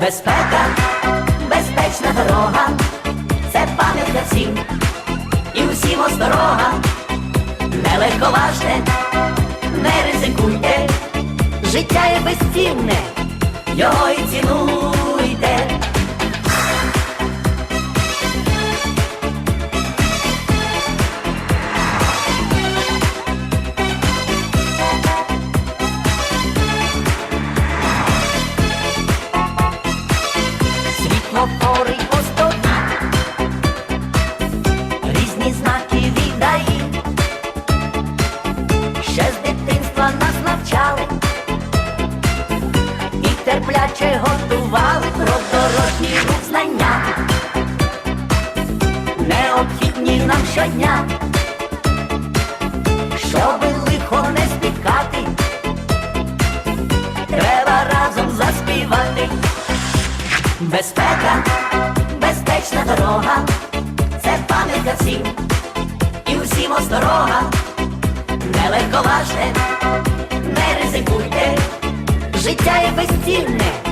Безпека, безпечна дорога, це пам'ять для всім, і усім осторога, не легковажте, не ризикуйте, життя є безцінне, його і цінуйте. Терпляче готували про дорожній рух знання, необхідні нам щодня, щоби лихо не спіткати, треба разом заспівати. Безпека, безпечна дорога, це пам'ятка всім, і усім осторога, не легковажте, не ризикуйте, життя є безцінне,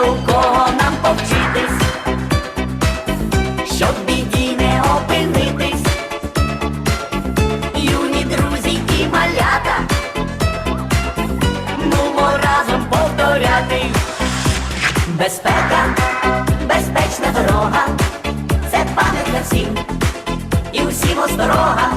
У кого нам повчитись, щоб біді не опинитись, юні друзі і малята. Нумо разом повторяти. Безпека, безпечна дорога, це пам'ятка всім, і усім осторога,